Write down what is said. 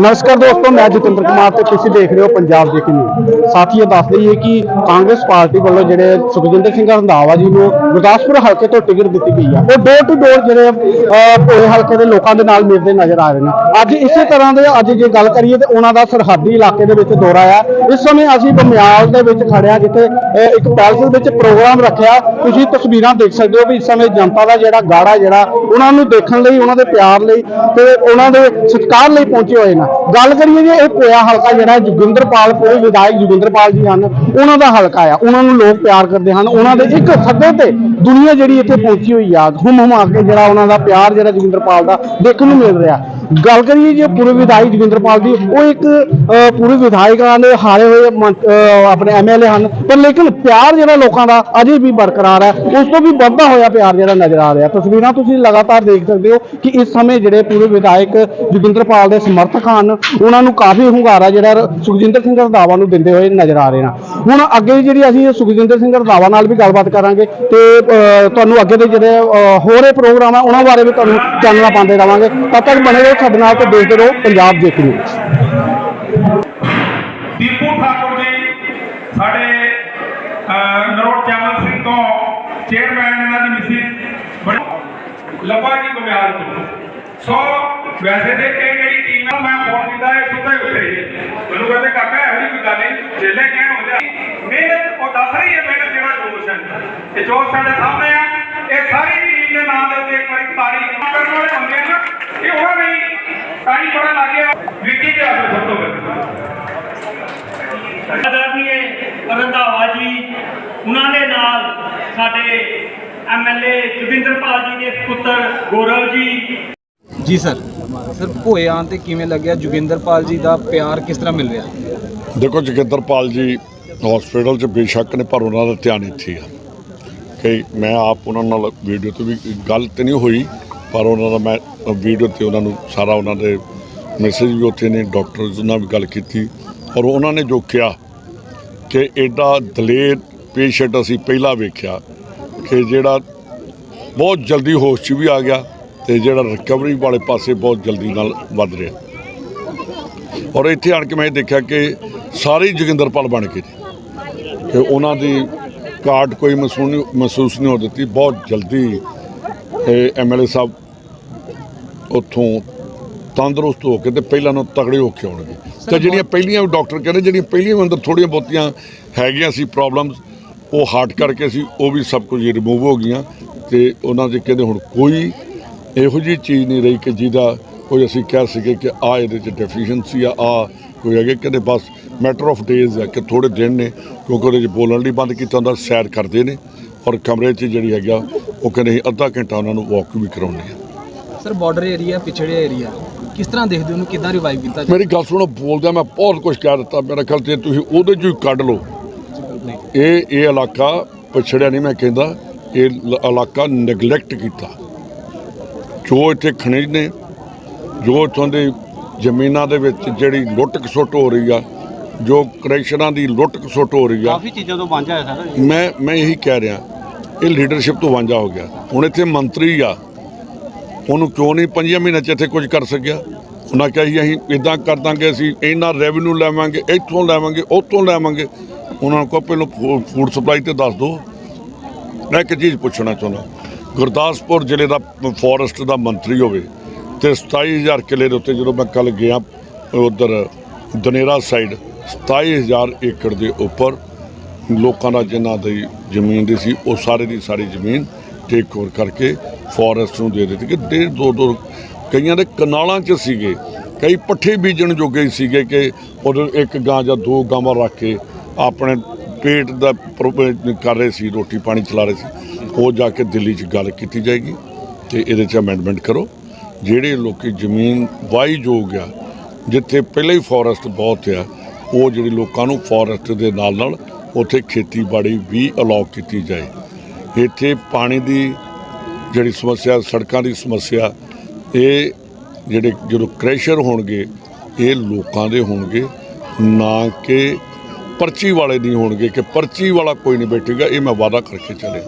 ਨਮਸਕਾਰ ਦੋਸਤੋ ਮੈਂ ਜਤਿੰਦਰ ਕੁਮਾਰ ਤੇ ਤੁਸੀਂ ਦੇਖ ਰਹੇ ਹੋ ਪੰਜਾਬ ਦੇ ਨਿਊਜ਼ ਸਾਥੀਓ ਦੱਸ ਦਈਏ ਕਿ ਕਾਂਗਰਸ ਪਾਰਟੀ ਵੱਲੋਂ ਜਿਹੜੇ ਸੁਖਜਿੰਦਰ ਸਿੰਘ ਰੰਧਾਵਾ ਜੀ ਨੂੰ ਗੁਰਦਾਸਪੁਰ ਹਲਕੇ ਤੋਂ ਟਿਕਟ ਦਿੱਤੀ ਗਈ ਆ। ਉਹ ਡੋਰ ਟੂ ਡੋਰ ਜਿਹੜੇ ਅਹ, ਹਲਕੇ ਦੇ ਲੋਕਾਂ ਦੇ ਨਾਲ ਮਿਲਦੇ ਨਜ਼ਰ ਆ ਰਹੇ ਨੇ। ਅੱਜ ਇਸੇ ਤਰ੍ਹਾਂ ਦੇ ਅੱਜ ਜੇ ਗੱਲ ਕਰੀਏ ਤੇ ਉਹਨਾਂ ਦਾ ਸਰਹੱਦੀ ਇਲਾਕੇ ਦੇ ਵਿੱਚ ਦੌਰਾ ਆ। ਇਸ ਸਮੇਂ ਅਸੀਂ ਬਮਿਆਲ ਦੇ ਵਿੱਚ ਖੜਿਆ ਜਿੱਥੇ ਇੱਕ ਪੈਲਸ ਵਿੱਚ ਪ੍ਰੋਗਰਾਮ ਰੱਖਿਆ। ਤੁਸੀਂ ਤਸਵੀਰਾਂ ਦੇਖ ਸਕਦੇ ਹੋ ਵੀ ਇਸ ਸਮੇਂ ਜਨਤਾ ਦਾ ਜਿਹੜਾ ਗਾੜਾ ਜਿਹੜਾ ਉਹਨਾਂ ਨੂੰ ਦੇਖਣ ਲਈ ਉਹਨਾਂ ਦੇ ਪਿਆਰ ਲਈ ਤੇ ਉਹਨਾਂ ਦੇ ਸਤਿਕਾਰ ਲਈ ਪਹੁੰਚੇ ਹੋਏ ਨੇ। ਗੱਲ ਕਰੀਏ ਜੇ ਇਹ ਪੋਇਆ ਹਲਕਾ ਜਿਹੜਾ ਜੋਗਿੰਦਰਪਾਲ ਪੂਰੇ ਵਿਧਾਇਕ ਜੋਗਿੰਦਰਪਾਲ ਜੀ ਹਨ ਉਹਨਾਂ ਦਾ ਹਲਕਾ ਆ। ਉਹਨਾਂ ਨੂੰ ਲੋਕ ਪਿਆਰ ਕਰਦੇ ਹਨ। ਉਹਨਾਂ ਦੇ ਇੱਕ ਸੱਦੇ ਤੇ ਦੁਨੀਆ ਜਿਹੜੀ ਇੱਥੇ ਪਹੁੰਚੀ ਹੋਈ ਆ ਹੁਮ ਹੁਮਾ ਕੇ ਜਿਹੜਾ ਉਹਨਾਂ ਦਾ ਪਿਆਰ ਜਿਹੜਾ ਜੋਗਿੰਦਰਪਾਲ ਦਾ ਦੇਖਣ ਨੂੰ ਮਿਲ ਰਿਹਾ। ਗੱਲ ਕਰੀਏ ਜੇ ਪੂਰੇ ਵਿਧਾਇਕ ਜੋਗਿੰਦਰਪਾਲ ਦੀ ਉਹ ਇੱਕ ਅਹ, ਪੂਰੇ ਵਿਧਾਇਕਾਂ ਦੇ ਹਾਰੇ ਹੋਏ ਮੰ- ਅਹ, ਆਪਣੇ ਐਮਐਲਏ ਹਨ। ਪਰ ਲੇਕਿਨ ਪਿਆਰ ਜਿਹੜਾ ਲੋਕਾਂ ਦਾ ਅਜੇ ਵੀ ਬਰਕਰਾਰ ਹੈ। ਉਸ ਤੋਂ ਵੀ ਵੱਧਦਾ ਹੋਇਆ ਪਿਆਰ ਜਿਹੜਾ ਨਜ਼ਰ ਆ ਰਿਹਾ। ਤਸਵੀਰਾਂ ਤੁਸੀਂ ਲਗਾਤਾਰ ਦੇਖ ਸਕਦੇ ਹੋ ਕਿ ਇਸ ਸਮੇਂ ਜਿਹੜੇ ਪੂਰੇ ਵਿਧਾਇਕ ਜੋਗਿੰਦਰਪਾਲ ਦੇ ਸਮਰਥਕ ਹਨ। ਉਹਨਾਂ ਨੂੰ ਕਾਫੀ ਹੁੰਗਾਰਾ ਜਿਹੜਾ ਰ- ਸੁਖਜਿੰਦਰ ਸਿੰਘ ਰੰਧਾਵਾ ਨੂੰ ਦਿੰਦੇ ਹੋਏ ਨਜ਼ਰ ਆ ਰਹੇ ਨੇ। ਹੁਣ ਅੱਗੇ ਜਿਹੜੀ ਅਸੀਂ ਸੁਖਜਿੰਦਰ ਸਿੰਘ ਰੰਧਾਵਾ ਨਾਲ ਵੀ ਗੱਲਬਾਤ ਕਰਾਂਗੇ ਤੇ ਤੁਹਾਨੂੰ ਅੱਗੇ ਦੇ ਜਿਹੜੇ ਅਹ, ਹੋਰ ਪ੍ਰੋਗਰਾਮ ਆ ਉਹਨਾਂ ਬਾਰੇ ਵੀ ਤੁਹਾਨੂੰ ਚਾਨਣਾ ਪਾਉਂਦੇ ਰਵਾਂਗੇ। ਤਦ ਤੱਕ ਬਣੇ ਰਹੋ ਸਾਡੇ ਨਾਲ ਤੇ ਦੇਖਦੇ ਰਹੋ ਪੰਜਾਬ ਦੇਖ ਨਿਊਜ਼। ਦੀਪੂ ਠਾਕੁਰ ਜੀ ਸਾਡੇ ਨਰੋਟ ਚੈਨਲ ਸਿੰਘ ਤੋਂ ਚੇਅਰਮੈਨ ਇਹਨਾਂ ਦੀ ਮਿਸਿਸ ਲੱਭਾ ਜੀ ਬਮਿਆਲ ਤੋਂ। ਸੋ ਵੈਸੇ ਤੇ ਇਹ ਜਿਹੜੀ ਟੀਮ ਆ ਮੈਂ ਫੋਨ ਕੀਤਾ ਇਹ ਸੁੱਤੇ ਉੱਤੇ ਹੀ ਹੈ। ਮੈਨੂੰ ਕਹਿੰਦੇ ਕਾਕਾ ਇਹੋ ਜਿਹੀ ਕੋਈ ਗੱਲ ਨਹੀਂ ਜੇਲੇ ਕਹਿਣ ਹੋ ਜਾ ਮਿਹਨਤ ਉਹ ਦੱਸ ਰਹੀ ਹੈ ਮਿਹਨਤ ਜਿਹੜਾ ਜੋਸ਼ ਹੈ। ਇਹ ਜੋਸ਼ ਸਾਡੇ ਸਾਹਮਣੇ ਆ। ਇਹ ਸਾਰੀ ਟੀਮ ਦੇ ਨਾਮ ਦੇ ਉੱਤੇ ਇੱਕ ਵਾਰੀ ਤਾਰੀਫ ਕਰਨ ਵਾਲੇ ਹੁੰਦੇ ਆ ਨਾ ਇਹ ਉਹਨਾਂ ਨੇ ਤਾਰੀਫ ਕਰਨ ਲੱਗ ਗਿਆ ਵਿੱਕੀ ਜੀ ਆਸੋ ਸਭ ਤੋਂ ਪਹਿਲਾਂ ਆਦਰਨੀਏ ਰੰਧਾਵਾ ਜੀ ਉਹਨਾਂ ਦੇ ਨਾਲ ਸਾਡੇ ਐਮਐਲਏ ਜੋਗਿੰਦਰਪਾਲ ਜੀ ਦੇ ਪੁੱਤਰ ਗੌਰਵ ਜੀ। ਜੀ ਸਰ। ਸਰ ਭੋਏ ਆਉਣ ਤੇ ਕਿਵੇਂ ਲੱਗਿਆ? ਜੋਗਿੰਦਰਪਾਲ ਜੀ ਦਾ ਪਿਆਰ ਕਿਸ ਤਰ੍ਹਾਂ ਮਿਲ ਰਿਹਾ? ਦੇਖੋ, ਜੋਗਿੰਦਰਪਾਲ ਜੀ ਹਸਪੀਟਲ 'ਚ ਬੇਸ਼ੱਕ ਨੇ, ਪਰ ਉਹਨਾਂ ਦਾ ਧਿਆਨ ਇੱਥੇ ਆ। ਕਿ ਮੈਂ ਆਪ ਉਹਨਾਂ ਨਾਲ ਵੀਡੀਓ ਤੇ ਵੀ ਗੱਲ ਤੇ ਨਹੀਂ ਹੋਈ, ਪਰ ਉਹਨਾਂ ਦਾ ਮੈਂ ਵੀਡੀਓ ਤੇ ਉਹਨਾਂ ਨੂੰ ਸਾਰਾ ਉਹਨਾਂ ਦੇ ਮੈਸੇਜ ਵੀ ਉੱਥੇ ਨੇ ਡਾਕਟਰਸ ਨਾਲ ਵੀ ਗੱਲ ਕੀਤੀ। ਔਰ ਉਹਨਾਂ ਨੇ ਜੋ ਕਿਹਾ ਕਿ ਐਡਾ ਦਲੇਰ ਪੇਸ਼ੈਂਟ ਅਸੀਂ ਪਹਿਲਾਂ ਵੇਖਿਆ ਕਿ ਜਿਹੜਾ ਬਹੁਤ ਜਲਦੀ ਹੋਸ਼ 'ਚ ਵੀ ਆ ਗਿਆ। ਤੇ ਜਿਹੜਾ ਰਿਕਵਰੀ ਵਾਲੇ ਪਾਸੇ ਬਹੁਤ ਜਲਦੀ ਨਾਲ ਵੱਧ ਰਿਹਾ। ਔਰ ਇੱਥੇ ਆਣ ਕੇ ਮੈਂ ਦੇਖਿਆ ਕਿ ਸਾਰੇ ਜੋਗਿੰਦਰਪਾਲ ਬਣ ਨੇ। ਕਿ ਉਹਨਾਂ ਦੀ ਕਾਰਡ ਕੋਈ ਮਹਿਸੂਸ ਨਹੀਂ ਮਹਿਸੂਸ ਨਹੀਂ ਹੋ ਦਿੱਤੀ। ਬਹੁਤ ਜਲਦੀ ਐਮਐਲਏ ਸਾਹਿਬ ਉੱਥੋਂ ਤੰਦਰੁਸਤ ਹੋ ਕੇ ਤੇ ਪਹਿਲਾਂ ਨੂੰ ਤਗੜੇ ਹੋ ਕੇ ਆਉਣਗੇ। ਤੇ ਜਿਹੜੀਆਂ ਪਹਿਲੀਆਂ ਡਾਕਟਰ ਕਹਿੰਦੇ ਜਿਹੜੀਆਂ ਪਹਿਲੀਆਂ ਅੰਦਰ ਥੋੜੀਆਂ ਬਹੁਤੀਆਂ ਹੈਗੀਆਂ ਸੀ ਪ੍ਰੋਬਲਮਸ ਉਹ ਹਾਰਟ ਕਰਕੇ ਸੀ ਉਹ ਵੀ ਸਭ ਕੁਝ ਰਿਮੂਵ ਹੋ ਗਈਆਂ ਤੇ ਉਹਨਾਂ ਦੇ ਕਹਿੰਦੇ ਹੁਣ ਕੋਈ ਇਹੋ ਜਿਹੀ ਚੀਜ਼ ਨਹੀਂ ਰਹੀ ਕਿ ਜਿਹਦਾ ਕੋਈ ਅਸੀਂ ਕਹਿ ਸਕੇ ਕਿ ਆ ਇਹਦੇ ਚ ਡੈਫੀਸ਼ੀਐਂਸੀ ਆ ਆ ਕੋਈ ਹੈਗੇ ਕਹਿੰਦੇ ਬਸ ਮੈਟਰ ਆਫ ਡੇਜ਼ ਹੈ ਕਿ ਥੋੜੇ ਦਿਨ ਨੇ ਕਿਉਂਕਿ ਉਹਦੇ ਚ ਬੋਲਣ ਲਈ ਬੰਦ ਕੀਤਾ ਹੁੰਦਾ ਸੈਰ ਕਰਦੇ ਨੇ ਔਰ ਕਮਰੇ 'ਚ ਜਿਹੜੀ ਹੈਗਾ ਉਹ ਕਹਿੰਦੇ ਅਸੀਂ ਅੱਧਾ ਘੰਟਾ ਉਹਨਾਂ ਨੂੰ ਵਾਕ ਵੀ ਕਰਾਉਂਦੇ ਆ ਸਰ ਬਾਰਡਰ ਏਰੀਆ ਪਿਛੜਿਆ ਏਰੀਆ ਕਿਸ ਤਰ੍ਹਾਂ ਦੇਖਦੇ ਉਹਨੂੰ ਕਿੱਦਾਂ ਰਿਵਾਈਵ ਕੀਤਾ ਮੇਰੀ ਗੱਲ ਸੁਣੋ ਬੋਲਦਿਆਂ ਮੈਂ ਬਹੁਤ ਕੁਝ ਕਹਿ ਦਿੱਤਾ ਮੇਰਾ ਖਿਆਲ ਤੇ ਤੁਸੀਂ ਉਹਦੇ 'ਚੋਂ ਹੀ ਕੱਢ ਲਓ। ਇਹ ਇਹ ਇਲਾਕਾ ਪਛੜਿਆ ਨਹੀਂ ਮੈਂ ਕਹਿੰਦਾ ਇਹ ਇਲਾਕਾ ਨੈਗਲੈਕਟ ਕੀਤਾ। ਜੋ ਇੱਥੇ ਖਣਿਜ ਨੇ ਜੋ ਇੱਥੋਂ ਦੇ ਜ਼ਮੀਨਾਂ ਦੇ ਵਿੱਚ ਜਿਹੜੀ ਲੁੱਟ ਖਸੁੱਟ ਹੋ ਰਹੀ ਆ ਜੋ ਕਰੈਕਸ਼ਨਾਂ ਦੀ ਲੁੱਟ ਖਸੁੱਟ ਹੋ ਰਹੀ ਆ ਕਾਫੀ ਚੀਜ਼ਾਂ ਤੋਂ ਵਾਂਝਾ ਹੈ ਸਰ ਮੈਂ ਮੈਂ ਇਹੀ ਕਹਿ ਰਿਹਾ ਇਹ ਲੀਡਰਸ਼ਿਪ ਤੋਂ ਵਾਂਝਾ ਹੋ ਗਿਆ। ਹੁਣ ਇੱਥੇ ਮੰਤਰੀ ਆ ਉਹਨੂੰ ਕਿਉਂ ਨਹੀਂ ਪੰਜਾਂ ਮਹੀਨਿਆਂ 'ਚ ਇੱਥੇ ਕੁਝ ਕਰ ਸਕਿਆ? ਉਹਨਾਂ ਕਿਹਾ ਸੀ ਅਸੀਂ ਇਦਾਂ ਕਰ ਦਾਂਗੇ ਅਸੀਂ ਇੰਨਾ ਰੈਵਨਿਊ ਲੈਵਾਂਗੇ ਇੱਥੋਂ ਲੈਵਾਂਗੇ ਉੱਥੋਂ ਲੈਵਾਂਗੇ। ਉਹਨਾਂ ਨੂੰ ਕਹੋ ਪਹਿਲਾਂ ਫੂਡ ਸਪਲਾਈ ਤੇ ਦੱਸ ਦਿਓ। ਮੈਂ ਇੱਕ ਚੀਜ਼ ਪੁੱਛਣਾ ਚਾਹੁੰਦਾ ਗੁਰਦਾਸਪੁਰ ਜ਼ਿਲ੍ਹੇ ਦਾ ਫੋਰੈਸਟ ਦਾ ਮੰਤਰੀ ਹੋਵੇ ਤੇ 27000 ਕਿੱਲੇ ਦੇ ਉੱਤੇ ਜਦੋਂ ਮੈਂ ਕੱਲ ਗਿਆ ਉਧਰ ਦਨੇਰਾ ਸਾਈਡ 27000 ਏਕੜ ਦੇ ਉੱਪਰ ਲੋਕਾਂ ਦਾ ਜਿਨ੍ਹਾਂ ਦੀ ਜ਼ਮੀਨ ਦੀ ਸੀ, ਉਹ ਸਾਰੇ ਦੀ ਸਾਰੀ ਜ਼ਮੀਨ ਟੇਕ ਓਵਰ ਕਰਕੇ ਫੋਰੈਸਟ ਨੂੰ ਦੇ ਦਿੱਤੀ ਕਿ ਡੇਢ ਦੋ ਦੋ ਕਈਆਂ ਦੇ ਕਨਾਲਾਂ 'ਚ ਸੀਗੇ, ਕਈ ਪੱਠੇ ਬੀਜਣ ਜੋਗੇ ਸੀਗੇ ਕਿ ਉਹ ਇੱਕ ਗਾਂ ਜਾਂ ਦੋ ਗਾਵਾਂ ਰੱਖ ਕੇ ਆਪਣੇ ਪੇਟ ਦਾ ਪ੍ਰੋ- ਕਰ ਰਹੇ ਸੀ, ਰੋਟੀ ਪਾਣੀ ਚਲਾ ਰਹੇ ਸੀ। ਉਹ ਜਾ ਕੇ ਦਿੱਲੀ 'ਚ ਗੱਲ ਕੀਤੀ ਜਾਏਗੀ ਤੇ ਇਹਦੇ 'ਚ ਅਮੈਂਡਮੈਂਟ ਕਰੋ। ਜਿਹੜੇ ਲੋਕੀ ਜ਼ਮੀਨ ਵਾਈ ਯੋਗ ਆ, ਜਿੱਥੇ ਪਹਿਲਾਂ ਹੀ ਫੋਰੈਸਟ ਬਹੁਤ ਆ, ਉਹ ਜਿਹੜੇ ਲੋਕਾਂ ਨੂੰ ਫੋਰੈਸਟ ਦੇ ਨਾਲ ਨਾਲ ਉੱਥੇ ਖੇਤੀਬਾੜੀ ਵੀ ਅਲਾਉ ਕੀਤੀ ਜਾਏ। ਇੱਥੇ ਪਾਣੀ ਦੀ ਜਿਹੜੀ ਸਮੱਸਿਆ, ਸੜਕਾਂ ਦੀ ਸਮੱਸਿਆ, ਇਹ ਜਿਹੜੇ ਜਦੋਂ ਕ੍ਰੈਸ਼ਰ ਹੋਣਗੇ, ਇਹ ਲੋਕਾਂ ਦੇ ਹੋਣਗੇ, ਨਾ ਕਿ ਪਰਚੀ ਵਾਲੇ ਨਹੀਂ ਹੋਣਗੇ, ਕਿ ਪਰਚੀ ਵਾਲਾ ਕੋਈ ਨਹੀਂ ਬੈਠੇਗਾ, ਇਹ ਮੈਂ ਵਾਅਦਾ ਕਰਕੇ ਚੱਲੇ